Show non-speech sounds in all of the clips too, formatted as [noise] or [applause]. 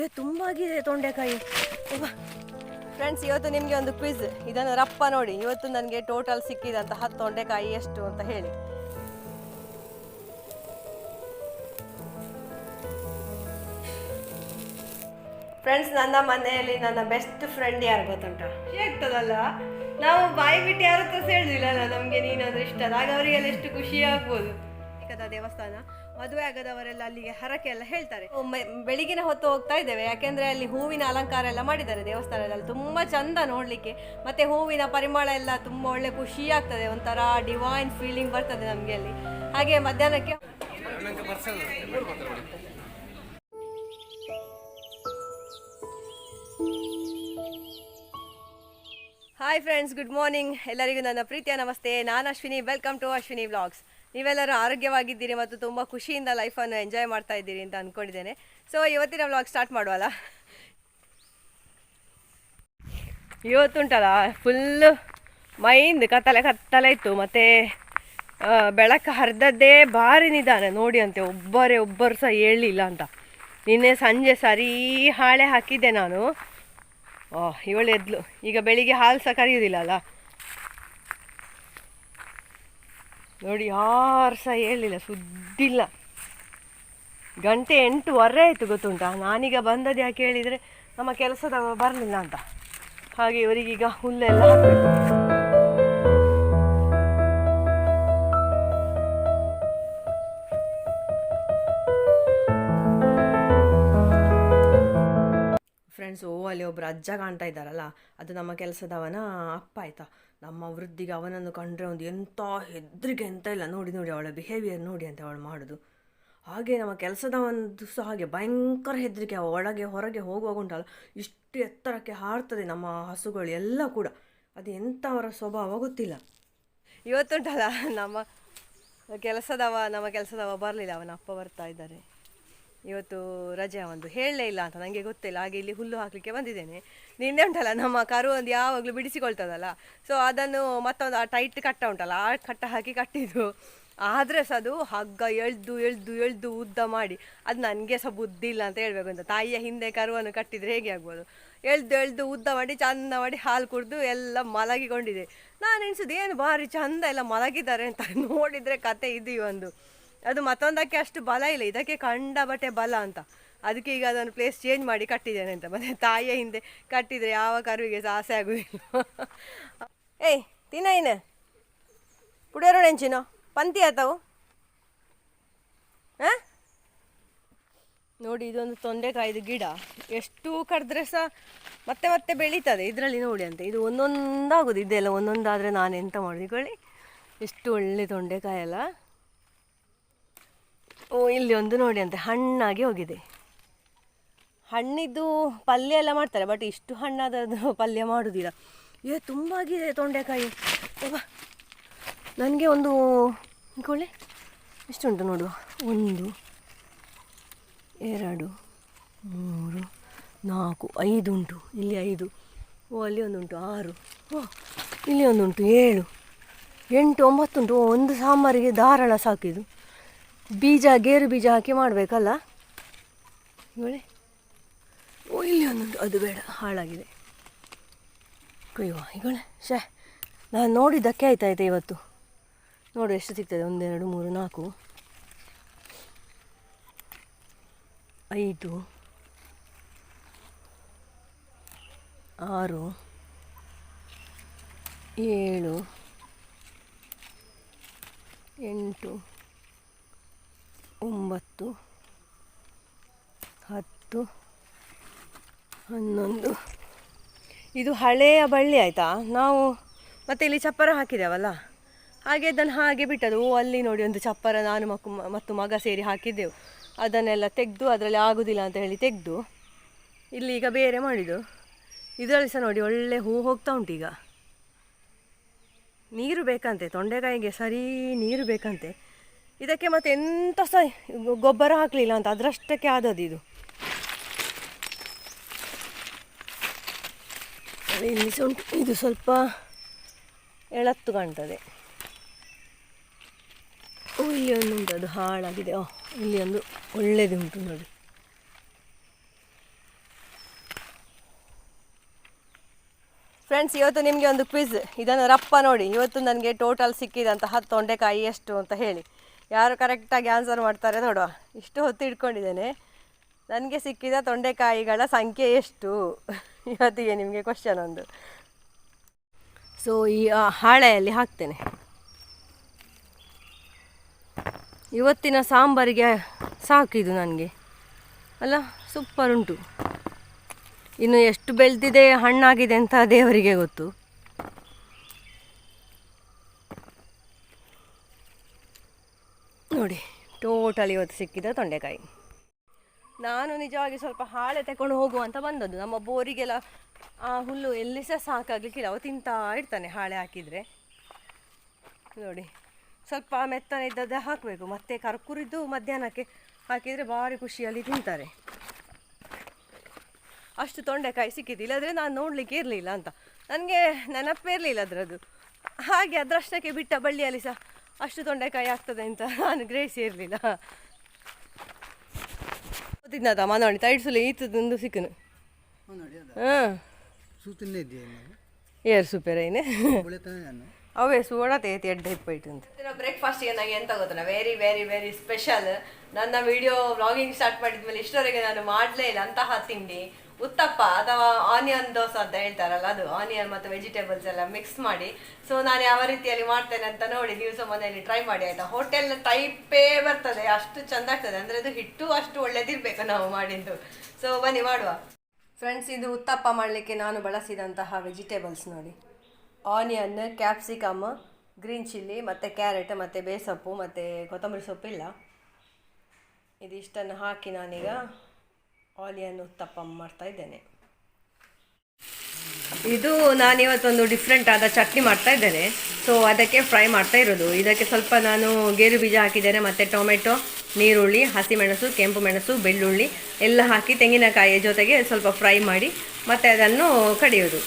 ಏ ತುಂಬ ಆಗಿದೆ ತೊಂಡೆಕಾಯಿ ಫ್ರೆಂಡ್ಸ್ ಇವತ್ತು ನಿಮಗೆ ಒಂದು ಕ್ವಿಜ್ ಇದನ್ನು ರಪ್ಪ ನೋಡಿ. ಇವತ್ತು ನನಗೆ ಟೋಟಲ್ ಸಿಕ್ಕಿದಂತಹ ತೊಂಡೆಕಾಯಿ ಎಷ್ಟು ಅಂತ ಹೇಳಿ. ಫ್ರೆಂಡ್ಸ್ ನನ್ನ ಮನೆಯಲ್ಲಿ ನನ್ನ ಬೆಸ್ಟ್ ಫ್ರೆಂಡ್ ಯಾರು ಗೊತ್ತುಂಟ? ಹೇಳ್ತದಲ್ಲ. ನಾವು ಬಾಯಿ ಬಿಟ್ಟು ಯಾರ ಹತ್ರ ಹೇಳಿದಿಲ್ಲ ನಮಗೆ ನೀನಂದ್ರೆ ಇಷ್ಟ. ಆಗ ಅವರಿಗೆಲ್ಲ ಎಷ್ಟು ಖುಷಿ ಆಗ್ಬೋದು. ದೇವಸ್ಥಾನ? ಮದುವೆ ಆಗದವರೆಲ್ಲ ಅಲ್ಲಿಗೆ ಹರಕೆ ಎಲ್ಲ ಹೇಳ್ತಾರೆ. ಬೆಳಿಗಿನ ಹೊತ್ತು ಹೋಗ್ತಾ ಇದ್ದೇವೆ. ಯಾಕೆಂದ್ರೆ ಅಲ್ಲಿ ಹೂವಿನ ಅಲಂಕಾರ ಎಲ್ಲ ಮಾಡಿದ್ದಾರೆ ದೇವಸ್ಥಾನದಲ್ಲಿ. ತುಂಬಾ ಚಂದ ನೋಡ್ಲಿಕ್ಕೆ. ಮತ್ತೆ ಹೂವಿನ ಪರಿಮಳ ಎಲ್ಲ ತುಂಬಾ ಒಳ್ಳೆ ಖುಷಿ ಆಗ್ತದೆ. ಒಂಥರ ಡಿವೈನ್ ಫೀಲಿಂಗ್ ಬರ್ತದೆ ನಮಗೆ ಅಲ್ಲಿ. ಹಾಗೆ ಮಧ್ಯಾಹ್ನಕ್ಕೆ ಹಾಯ್ ಫ್ರೆಂಡ್ಸ್ ಗುಡ್ ಮಾರ್ನಿಂಗ್ ಎಲ್ಲರಿಗೂ ನನ್ನ ಪ್ರೀತಿಯ ನಮಸ್ತೆ. ನಾನು Ashwini. Welcome to Ashwini vlogs ನೀವೆಲ್ಲರೂ ಆರೋಗ್ಯವಾಗಿದ್ದೀರಿ ಮತ್ತು ತುಂಬ ಖುಷಿಯಿಂದ ಲೈಫನ್ನು ಎಂಜಾಯ್ ಮಾಡ್ತಾ ಇದ್ದೀರಿ ಅಂತ ಅಂದ್ಕೊಂಡಿದ್ದೇನೆ ಸೊ ಇವತ್ತಿನ ವ್ಲಾಗ್ ಸ್ಟಾರ್ಟ್ ಮಾಡುವಲ್ಲ? ಇವತ್ತುಂಟಲ್ಲ ಫುಲ್ಲು ಮೈಂದ್ ಕತ್ತಲೆ ಕತ್ತಲೆ ಇತ್ತು. ಮತ್ತು ಬೆಳಕು ಹರಿದದ್ದೇ ಭಾರಿ ನಿಧಾನ. ನೋಡಿ ಅಂತೆ, ಒಬ್ಬರೇ ಒಬ್ಬರು ಸಹ ಹೇಳಲಿಲ್ಲ ಅಂತ. ನಿನ್ನೆ ಸಂಜೆ ಸರಿ ಹಾಳೆ ಹಾಕಿದ್ದೆ ನಾನು. ಇವಳು ಎದ್ಲು. ಈಗ ಬೆಳಿಗ್ಗೆ ಹಾಲು ಸಹ ಕರೆಯುವುದಿಲ್ಲ ಅಲ್ಲ? ನೋಡಿ ಯಾರು ಸಹ ಹೇಳಿಲ್ಲ, ಸುದ್ದಿಲ್ಲ. ಗಂಟೆ ಎಂಟುವರೆ ಆಯಿತು ಗೊತ್ತುಂಟಾ? ನಾನೀಗ ಬಂದದ್ದು ಯಾಕೆ ಹೇಳಿದರೆ ನಮ್ಮ ಕೆಲಸದವ ಬರಲಿಲ್ಲ ಅಂತ. ಹಾಗೆ ಇವರಿಗೀಗ ಹುಲ್ಲೆಲ್ಲ ಫ್ರೆಂಡ್ಸ್ ಓ ಅಲ್ಲಿ ಒಬ್ರು ಅಜ್ಜ ಕಾಣ್ತಾ ಇದ್ದಾರಲ್ಲ, ಅದು ನಮ್ಮ ಕೆಲಸದವನ ಅಪ್ಪ ಆಯ್ತಾ? ನಮ್ಮ ವೃದ್ಧಿಗೆ ಅವನನ್ನು ಕಂಡ್ರೆ ಒಂದು ಎಂಥ ಹೆದರಿಕೆ ಎಂತ ಇಲ್ಲ. ನೋಡಿ ನೋಡಿ, ಅವಳ ಬಿಹೇವಿಯರ್ ನೋಡಿ ಅಂತ ಅವಳು ಮಾಡೋದು. ಹಾಗೆ ನಮ್ಮ ಕೆಲಸದವನದು ಸಹ ಹಾಗೆ ಭಯಂಕರ ಹೆದರಿಕೆ. ಒಳಗೆ, ಹೊರಗೆ ಹೋಗುವಾಗ ಉಂಟಲ್ಲ, ಇಷ್ಟು ಎತ್ತರಕ್ಕೆ ಹಾರ್ತದೆ ನಮ್ಮ ಹಸುಗಳು ಎಲ್ಲ ಕೂಡ. ಅದು ಎಂಥ ಅವರ ಸ್ವಭಾವ ಗೊತ್ತಿಲ್ಲ. ಇವತ್ತುಂಟಲ್ಲ, ನಮ್ಮ ಕೆಲಸದವ ನಮ್ಮ ಕೆಲಸದವ ಬರಲಿಲ್ಲ. ಅವನ ಅಪ್ಪ ಬರ್ತಾ ಇದ್ದಾರೆ. ಇವತ್ತು ರಜೆ ಒಂದು ಹೇಳಲೇ ಇಲ್ಲ ಅಂತ ನನಗೆ ಗೊತ್ತಿಲ್ಲ, ಹಾಗೆ ಇಲ್ಲಿ ಹುಲ್ಲು ಹಾಕಲಿಕ್ಕೆ ಬಂದಿದ್ದೇನೆ. ನಿನ್ನೆ ಉಂಟಲ್ಲ, ನಮ್ಮ ಕರು ಒಂದು ಯಾವಾಗಲೂ ಬಿಡಿಸಿಕೊಳ್ತದಲ್ಲ. ಸೊ ಅದನ್ನು ಮತ್ತೊಂದು ಆ ಟೈಟ್ ಕಟ್ಟ ಉಂಟಲ್ಲ, ಆ ಕಟ್ಟ ಹಾಕಿ ಕಟ್ಟಿದ್ದು. ಆದರೆ ಸಹ ಅದು ಹಗ್ಗ ಎಳ್ದು ಎಳ್ದು ಎಳ್ದು ಉದ್ದ ಮಾಡಿ, ಅದು ನನಗೆ ಸಹ ಬುದ್ಧಿ ಇಲ್ಲ ಅಂತ ಹೇಳಬೇಕು ಅಂತ. ತಾಯಿಯ ಹಿಂದೆ ಕರುವನ್ನು ಕಟ್ಟಿದರೆ ಹೇಗೆ ಆಗ್ಬೋದು? ಎಳ್ದು ಎಳ್ದು ಉದ್ದ ಮಾಡಿ, ಚಂದ ಮಾಡಿ ಹಾಲು ಕುಡಿದು ಎಲ್ಲ ಮಲಗಿಕೊಂಡಿದೆ. ನಾನು ಎಣಿಸೋದು, ಏನು ಭಾರಿ ಚಂದ ಎಲ್ಲ ಮಲಗಿದ್ದಾರೆ ಅಂತ ನೋಡಿದರೆ ಕತೆ ಇದು ಒಂದು. ಅದು ಮತ್ತೊಂದಕ್ಕೆ ಅಷ್ಟು ಬಲ ಇಲ್ಲ. ಇದಕ್ಕೆ ಕಂಡ ಬಟ್ಟೆ ಬಲ ಅಂತ. ಅದಕ್ಕೆ ಈಗ ಅದನ್ನು ಪ್ಲೇಸ್ ಚೇಂಜ್ ಮಾಡಿ ಕಟ್ಟಿದ್ದೇನೆ ಅಂತ. ಮತ್ತೆ ತಾಯಿಯ ಹಿಂದೆ ಕಟ್ಟಿದರೆ ಯಾವ ಕರುವಿಗೆ ಸಹ ಆಸೆ ಆಗುದಿಲ್ಲ. [laughs] ಏಯ್, ತಿನ್ನ ಇನ್ನು. ಪುಡಿಯರು ನೆಂಚಿನೋ? ಪಂತಿ ಆತವು? ಹಾಂ? ನೋಡಿ, ಇದೊಂದು ತೊಂಡೆಕಾಯಿದು ಗಿಡ. ಎಷ್ಟು ಕಡಿದ್ರೆ ಸಹ ಮತ್ತೆ ಮತ್ತೆ ಬೆಳೀತದೆ. ಇದರಲ್ಲಿ ನೋಡಿ ಅಂತ. ಇದು ಒಂದೊಂದಾಗೋದು. ಇದೆಲ್ಲ ಒಂದೊಂದಾದರೆ ನಾನು ಎಂತ ಮಾಡೋದು? ಕೊಳ್ಳಿ ಎಷ್ಟು ಒಳ್ಳೆ ತೊಂಡೆಕಾಯಿ ಅಲ್ಲ ಓ, ಇಲ್ಲಿ ಒಂದು ನೋಡಿ ಅಂತೆ, ಹಣ್ಣಾಗಿ ಹೋಗಿದೆ. ಹಣ್ಣಿದ್ದು ಪಲ್ಯ ಎಲ್ಲ ಮಾಡ್ತಾರೆ ಬಟ್ ಇಷ್ಟು ಹಣ್ಣಾದದ್ದು ಪಲ್ಯ ಮಾಡೋದಿಲ್ಲ. ಏ ತುಂಬ ಆಗಿದೆ ತೊಂಡೆಕಾಯಿ ನನಗೆ ಒಂದು ಕೊಳೆ ಎಷ್ಟು ಉಂಟು ನೋಡುವ? ಒಂದು, ಎರಡು, ಮೂರು, ನಾಲ್ಕು ಐದು ಉಂಟು ಇಲ್ಲಿ ಐದು. ಓ, ಅಲ್ಲಿ ಒಂದುಂಟು, ಆರು. ಓ, ಇಲ್ಲಿ ಒಂದುಂಟು, ಏಳು. ಎಂಟು ಒಂಬತ್ತು ಉಂಟು ಒಂದು ಸಾಂಬಾರಿಗೆ ಧಾರಾಳ ಸಾಕಿದು ಬೀಜ, ಗೇರು ಬೀಜ ಹಾಕಿ ಮಾಡಬೇಕಲ್ಲ? ನೋಡಿ. ಓ, ಇಲ್ಲಿ ಒಂದೊಂದು ಅದು ಬೇಡ, ಹಾಳಾಗಿದೆ. ಕುಯ್ಯುವ ಈಗಳೆ ಶೇ ನಾನು ನೋಡಿದ್ದಕ್ಕೆ ಆಯ್ತಾಯ್ತು ಇವತ್ತು? ನೋಡು, ಎಷ್ಟು ಸಿಗ್ತದೆ? ಒಂದೆರಡು ಮೂರು, ನಾಲ್ಕು. ಐದು. ಆರು. ಏಳು. ಎಂಟು. ಒಂಬತ್ತು, ಹತ್ತು, ಹನ್ನೊಂದು. ಇದು ಹಳೆಯ ಬಳ್ಳಿ ಆಯಿತಾ? ನಾವು ಮತ್ತೆ ಇಲ್ಲಿ ಚಪ್ಪರ ಹಾಕಿದ್ದೇವಲ್ಲ ಹಾಗೆ ಅದನ್ನು ಹಾಗೆ ಬಿಟ್ಟದು ಅಲ್ಲಿ ನೋಡಿ ಒಂದು ಚಪ್ಪರ ನಾನು ಮಕ್ಕು, ಮತ್ತು ಮಗ ಸೇರಿ ಹಾಕಿದ್ದೆವು. ಅದನ್ನೆಲ್ಲ ತೆಗೆದು, ಅದರಲ್ಲಿ ಆಗೋದಿಲ್ಲ ಅಂತ ಹೇಳಿ ತೆಗೆದು, ಇಲ್ಲಿ ಈಗ ಬೇರೆ ಮಾಡಿದ್ದು. ಇದರಲ್ಲಿ ಸಹ ನೋಡಿ ಒಳ್ಳೆ ಹೂ ಹೋಗ್ತಾ ಉಂಟು ಈಗ ನೀರು ಬೇಕಂತೆ ತೊಂಡೆಕಾಯಿಗೆ ಸರಿ ನೀರು ಬೇಕಂತೆ. ಇದಕ್ಕೆ ಮತ್ತೆ ಎಂತ ಸಹ ಗೊಬ್ಬರ ಹಾಕಲಿಲ್ಲ ಅಂತ, ಅದರಷ್ಟಕ್ಕೆ ಆದದ್ದು ಇದು. ಇಲ್ಲಿ ಇದು ಸ್ವಲ್ಪ ಎಳತ್ತು ಕಾಣ್ತದೆ. ಇಲ್ಲಿ ಒಂದು ಉಂಟು, ಅದು ಹಾಳಾಗಿದೆ. ಓ, ಇಲ್ಲಿ ಒಂದು ಒಳ್ಳೆಯದುಂಟು ನೋಡಿ. ಫ್ರೆಂಡ್ಸ್ ಇವತ್ತು ನಿಮಗೆ ಒಂದು ಕ್ವಿಜ್ ಇದನ್ನು ರಪ್ಪ ನೋಡಿ. ಇವತ್ತು ನನಗೆ ಟೋಟಲ್ ಸಿಕ್ಕಿದಂತಹ ತೊಂಡೆಕಾಯಿ ಎಷ್ಟು ಅಂತ ಹೇಳಿ. ಯಾರು ಕರೆಕ್ಟಾಗಿ ಆನ್ಸರ್ ಮಾಡ್ತಾರೆ ನೋಡುವ. ಇಷ್ಟು ಹೊತ್ತು ಇಟ್ಕೊಂಡಿದ್ದೇನೆ. ನನಗೆ ಸಿಕ್ಕಿದ ತೊಂಡೆಕಾಯಿಗಳ ಸಂಖ್ಯೆ ಎಷ್ಟು? ಇವತ್ತಿಗೆ ನಿಮಗೆ ಕ್ವಶನ್ ಒಂದು. ಸೊ ಈ ಹಾಳೆಯಲ್ಲಿ ಹಾಕ್ತೇನೆ. ಇವತ್ತಿನ ಸಾಂಬಾರಿಗೆ ಸಾಕಿದು ನನಗೆ. ಅಲ್ಲ ಸೂಪರ್ ಉಂಟು. ಇನ್ನು ಎಷ್ಟು ಬೆಳೆದಿದೆ, ಹಣ್ಣಾಗಿದೆ ಅಂತ ದೇವರಿಗೆ ಗೊತ್ತು ನೋಡಿ ಟೋಟಲ್ ಇವತ್ತು ಸಿಕ್ಕಿದ ತೊಂಡೆಕಾಯಿ. ನಾನು ನಿಜವಾಗಿ ಸ್ವಲ್ಪ ಹಾಳೆ ತಗೊಂಡು ಹೋಗುವ ಅಂತ ಬಂದದ್ದು. ನಮ್ಮ ಬೋರಿಗೆಲ್ಲ, ಆ ಹುಲ್ಲು ಎಲ್ಲಿ ಸಹ ಸಾಕಾಗಲಿಕ್ಕಿಲ್ಲ. ಅವ ತಿಂತಾ ಇರ್ತಾನೆ ಹಾಳೆ ಹಾಕಿದರೆ. ನೋಡಿ, ಸ್ವಲ್ಪ ಮೆತ್ತನೆ ಇದ್ದದ್ದೇ ಹಾಕಬೇಕು. ಮತ್ತೆ ಕರ್ಕುರಿದ್ದು ಮಧ್ಯಾಹ್ನಕ್ಕೆ ಹಾಕಿದರೆ ಭಾರಿ ಖುಷಿಯಲ್ಲಿ ತಿಂತಾರೆ. ಅಷ್ಟು ತೊಂಡೆಕಾಯಿ ಸಿಕ್ಕಿದ್ದು. ಇಲ್ಲದ್ರೆ ನಾನು ನೋಡಲಿಕ್ಕೆ ಇರಲಿಲ್ಲ ಅಂತ. ನನಗೆ ನೆನಪೇ ಇರಲಿಲ್ಲ ಅದರದ್ದು. ಹಾಗೆ ಅದರಷ್ಟಕ್ಕೆ ಬಿಟ್ಟ ಬಳ್ಳಿಯಲ್ಲಿ ಸಹ ಅಷ್ಟು ತೊಂಡೆಕಾಯಿ ಆಗ್ತದೆ ಅಂತ ನಾನು ಗ್ರೇಸಿ ಇರಲಿಲ್ಲ ಗೊತ್ತಿದ್ದ ಸಲ ತೈಡ್ಸಲು ಈತದೊಂದು ಸಿಕ್ಕನು. ಹಾಂ. ಸೂತನ್ನೇ ಇದೆಯಾ ಏರ್ ಸೂಪರ್ ನಾನು ಅವೇ ಸೋಡ ತೇತಿ ಎಡ್ಡೆ ಇಪ್ಪೈಟು ಅಂತ. ಬ್ರೇಕ್ಫಾಸ್ಟ್ ನನಗೆ ಎಂತ ಗೊತ್ತಲ್ಲ ವೆರಿ ವೆರಿ ವೆರಿ ಸ್ಪೆಷಲ್ ನನ್ನ ವಿಡಿಯೋ ವ್ಲಾಗಿಂಗ್ ಸ್ಟಾರ್ಟ್ ಮಾಡಿದ್ಮೇಲೆ ಇಷ್ಟವರೆಗೆ ನಾನು ಮಾಡಲೇ ಇಲ್ಲ. ಅಂತಹ ತಿಂಡಿ. ಉತ್ತಪ್ಪ ಅಥವಾ ಆನಿಯನ್ ದೋಸೆ ಅಂತ ಹೇಳ್ತಾರಲ್ಲ, ಅದು ಆನಿಯನ್ ಮತ್ತು ವೆಜಿಟೇಬಲ್ಸ್ ಎಲ್ಲ ಮಿಕ್ಸ್ ಮಾಡಿ. ಸೊ ನಾನು ಯಾವ ರೀತಿಯಲ್ಲಿ ಮಾಡ್ತೇನೆ ಅಂತ ನೋಡಿ ನೀವು ಸಹ ಮನೆಯಲ್ಲಿ ಟ್ರೈ ಮಾಡಿ, ಆಯಿತಾ? ಹೋಟೆಲ್ ಟೈಪೇ ಬರ್ತದೆ, ಅಷ್ಟು ಚೆಂದ ಆಗ್ತದೆ. ಅಂದರೆ ಅದು ಹಿಟ್ಟು ಅಷ್ಟು ಒಳ್ಳೇದಿರಬೇಕು ನಾವು ಮಾಡಿದ್ದು. ಸೊ ಬನ್ನಿ ಮಾಡುವ. ಫ್ರೆಂಡ್ಸ್ ಇದು ಉತ್ತಪ್ಪ ಮಾಡಲಿಕ್ಕೆ ನಾನು ಬಳಸಿದಂತಹ ವೆಜಿಟೇಬಲ್ಸ್ ನೋಡಿ. ಆನಿಯನ್ ಕ್ಯಾಪ್ಸಿಕಮ್ ಗ್ರೀನ್ ಚಿಲ್ಲಿ ಮತ್ತು ಕ್ಯಾರೆಟ್ ಮತ್ತು ಬೇಸೊಪ್ಪು, ಮತ್ತು ಕೊತ್ತಂಬರಿ ಸೊಪ್ಪಿಲ್ಲ. ಇದಿಷ್ಟನ್ನು ಹಾಕಿ ನಾನೀಗ ಆನಿಯನ್ ಉತ್ತಪ್ಪ ಮಾಡ್ತಾ ಇದ್ದೇನೆ. ಇದು ನಾನಿವತ್ತೊಂದು ಡಿಫ್ರೆಂಟ್ ಆದ ಚಟ್ನಿ ಮಾಡ್ತಾ ಇದ್ದೇನೆ. ಸೊ ಅದಕ್ಕೆ ಫ್ರೈ ಮಾಡ್ತಾ ಇರೋದು. ಇದಕ್ಕೆ ಸ್ವಲ್ಪ ನಾನು ಗೇರು ಬೀಜ ಹಾಕಿದ್ದೇನೆ, ಮತ್ತು ಟೊಮೆಟೊ, ನೀರುಳ್ಳಿ, ಹಸಿಮೆಣಸು, ಕೆಂಪು ಮೆಣಸು, ಬೆಳ್ಳುಳ್ಳಿ, ಎಲ್ಲ ಹಾಕಿ ತೆಂಗಿನಕಾಯಿಯ ಜೊತೆಗೆ ಸ್ವಲ್ಪ ಫ್ರೈ ಮಾಡಿ, ಮತ್ತು ಅದನ್ನು ಕಡಿಯೋದು.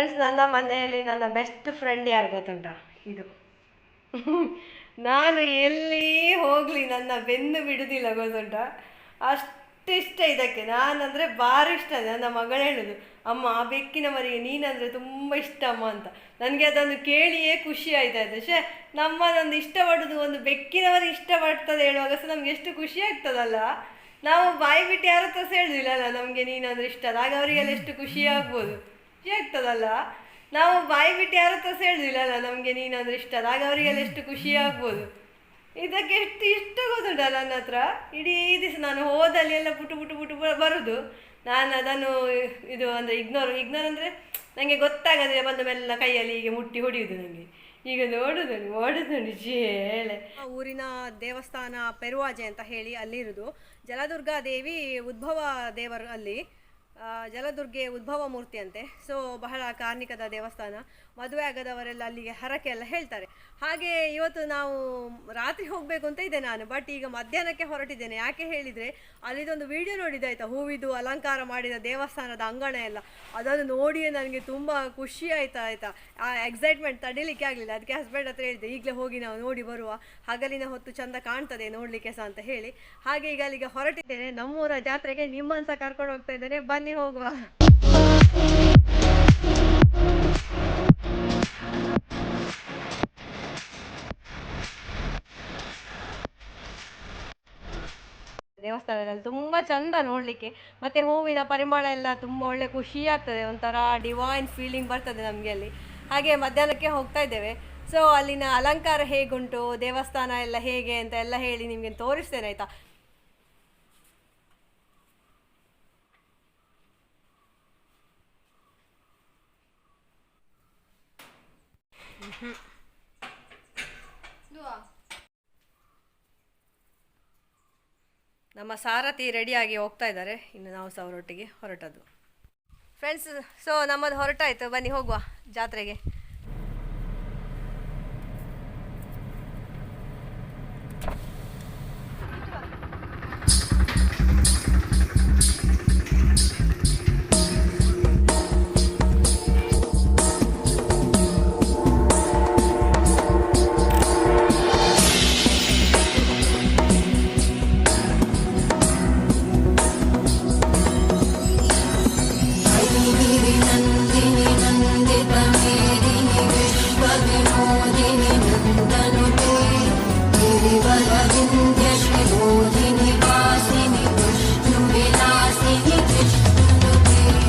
ಫ್ರೆಂಡ್ಸ್ ನನ್ನ ಮನೆಯಲ್ಲಿ ನನ್ನ ಬೆಸ್ಟ್ ಫ್ರೆಂಡ್ ಯಾರು ಗೊತ್ತುಂಟ? ಇದು. ನಾನು ಎಲ್ಲಿ ಹೋಗಲಿ ನನ್ನ ಬೆನ್ನು ಬಿಡುವುದಿಲ್ಲ ಗೊತ್ತುಂಟ? ಅಷ್ಟು ಇಷ್ಟ ಇದಕ್ಕೆ. ನಾನಂದರೆ ಭಾರಿ ಇಷ್ಟ ನನ್ನ ಮಗಳು ಹೇಳೋದು, ಅಮ್ಮ, ಆ ಬೆಕ್ಕಿನ ಮರಿಗೆ ನೀನಂದರೆ ತುಂಬ ಇಷ್ಟ ಅಮ್ಮ ಅಂತ. ನನಗೆ ಅದನ್ನು ಕೇಳಿಯೇ ಖುಷಿ ಆಯ್ತಾ ಇದೆ. ಶೇ ನಮ್ಮದೊಂದು ಇಷ್ಟಪಡೋದು ಒಂದು ಬೆಕ್ಕಿನವರು ಇಷ್ಟಪಡ್ತದೆ ಹೇಳುವಾಗ ಸಹ ನಮ್ಗೆ ಎಷ್ಟು ಖುಷಿ ಆಗ್ತದಲ್ಲ? ನಾವು ಬಾಯಿ ಬಿಟ್ಟು ಯಾರ ಹತ್ರ ಸಹ ಹೇಳುದಿಲ್ಲ ಅಲ್ಲ, ನಮಗೆ ನೀನಂದ್ರೆ ಇಷ್ಟ ಆಗ ಅವರಿಗೆಲ್ಲ ಎಷ್ಟು ಖುಷಿ ಆಗ್ಬೋದು. ಖುಷಿ ಆಗ್ತದಲ್ಲ? ನಾವು ಬಾಯಿ ಬಿಟ್ಟು ಯಾರ ಹತ್ರ ಹೇಳುದಿಲ್ಲ ಅಲ್ಲ ನಮಗೆ ನೀನಂದ್ರೆ ಇಷ್ಟ ಆಗ ಅವರಿಗೆಲ್ಲ ಎಷ್ಟು ಖುಷಿ ಆಗ್ಬೋದು. ಇದಕ್ಕೆ ಎಷ್ಟು ಇಷ್ಟ ಗೊತ್ತುಂಟ ನನ್ನ ಹತ್ರ? ಇಡೀ ದಿವಸ ನಾನು ಹೋದಲ್ಲಿ ಎಲ್ಲ ಪುಟು ಪುಟು ಪುಟು ಬರೋದು. ನಾನು ಅದನ್ನು ಇದು ಅಂದರೆ ಇಗ್ನೋರ್ ಇಗ್ನೋರ್ ಅಂದರೆ ನನಗೆ ಗೊತ್ತಾಗದೆ ಬಂದ ಮೇಲೆ ಕೈಯಲ್ಲಿ ಹೀಗೆ ಮುಟ್ಟಿ ಹೊಡಿಯುದು ನನಗೆ ಈಗ ನೋಡುದು ನೋಡುದು ಜೇಳೆ ಊರಿನ ದೇವಸ್ಥಾನ ಪೆರುವಾಜೆ ಅಂತ ಹೇಳಿ ಅಲ್ಲಿರುವುದು ಜಲದುರ್ಗಾ ದೇವಿ ಉದ್ಭವ ದೇವರು ಅಲ್ಲಿ. ಜಲದುರ್ಗೆ ಉದ್ಭವ ಮೂರ್ತಿ ಅಂತೆ ಸೊ ಬಹಳ ಕಾರ್ಣಿಕದ ದೇವಸ್ಥಾನ. ಮದುವೆ ಆಗದವರೆಲ್ಲ ಅಲ್ಲಿಗೆ ಹರಕೆ ಎಲ್ಲ ಹೇಳ್ತಾರೆ. ಹಾಗೆ ಇವತ್ತು ನಾವು ರಾತ್ರಿ ಹೋಗಬೇಕು ಅಂತ ಇದೆ ನಾನು ಬಟ್ ಈಗ ಮಧ್ಯಾಹ್ನಕ್ಕೆ ಹೊರಟಿದ್ದೇನೆ. ಯಾಕೆ ಹೇಳಿದರೆ, ಅಲ್ಲಿದೊಂದು ವಿಡಿಯೋ ಆಯ್ತಾ? ಹೂವಿದು ಅಲಂಕಾರ ಮಾಡಿದ ದೇವಸ್ಥಾನದ ಅಂಗಣ ಎಲ್ಲ. ಅದನ್ನು ನೋಡಿಯೇ ನನಗೆ ತುಂಬ ಖುಷಿ ಆಯ್ತಾ ಆಯ್ತಾ? ಆ ಎಕ್ಸೈಟ್ಮೆಂಟ್ ತಡಿಲಿಕ್ಕೆ ಆಗಲಿಲ್ಲ. ಅದಕ್ಕೆ ಹಸ್ಬೆಂಡ್ ಹತ್ರ ಹೇಳಿದೆ, ಈಗಲೇ ಹೋಗಿ ನಾವು ನೋಡಿ ಬರುವ. ಹಗಲಿನ ಹೊತ್ತು ಚಂದ ಕಾಣ್ತದೆ ನೋಡಲಿಕ್ಕೆ ಸಹ ಅಂತ ಹೇಳಿ. ಹಾಗೆ ಈಗ ಅಲ್ಲಿಗೆ ಹೊರಟಿದ್ದೇನೆ. ನಮ್ಮೂರ ಜಾತ್ರೆಗೆ ನಿಮ್ಮನ್ನು ಸಹ ಕರ್ಕೊಂಡು ಹೋಗ್ತಾ ಇದ್ದೇನೆ. ಬನ್ನಿ ಹೋಗುವ. ದೇವಸ್ಥಾನದಲ್ಲಿ ತುಂಬ ಚಂದ ನೋಡಲಿಕ್ಕೆ. ಮತ್ತು ಹೂವಿನ ಪರಿಮಳ ಎಲ್ಲ ತುಂಬ ಒಳ್ಳೆ ಖುಷಿ ಆಗ್ತದೆ ಒಂಥರ ಡಿವೈನ್ ಫೀಲಿಂಗ್ ಬರ್ತದೆ ನಮಗೆ ಅಲ್ಲಿ. ಹಾಗೆ ಮಧ್ಯಾಹ್ನಕ್ಕೆ ಹೋಗ್ತಾ ಇದ್ದೇವೆ. ಸೊ ಅಲ್ಲಿನ ಅಲಂಕಾರ ಹೇಗುಂಟು ದೇವಸ್ಥಾನ ಎಲ್ಲ ಹೇಗೆ ಅಂತ ಎಲ್ಲ ಹೇಳಿ ನಿಮಗೆ ತೋರಿಸ್ತೇನೆ ಆಯಿತಾ? ನಮ್ಮ ಸಾರಥಿ ರೆಡಿಯಾಗಿ ಹೋಗ್ತಾ ಇದ್ದಾರೆ. ಇನ್ನು ನಾವು ಸಹ ಅವರೊಟ್ಟಿಗೆ ಹೊರಟದ್ದು. ಫ್ರೆಂಡ್ಸ್ ಸೊ ನಮ್ಮದು ಹೊರಟಾಯಿತು. ಬನ್ನಿ ಹೋಗುವ ಜಾತ್ರೆಗೆ.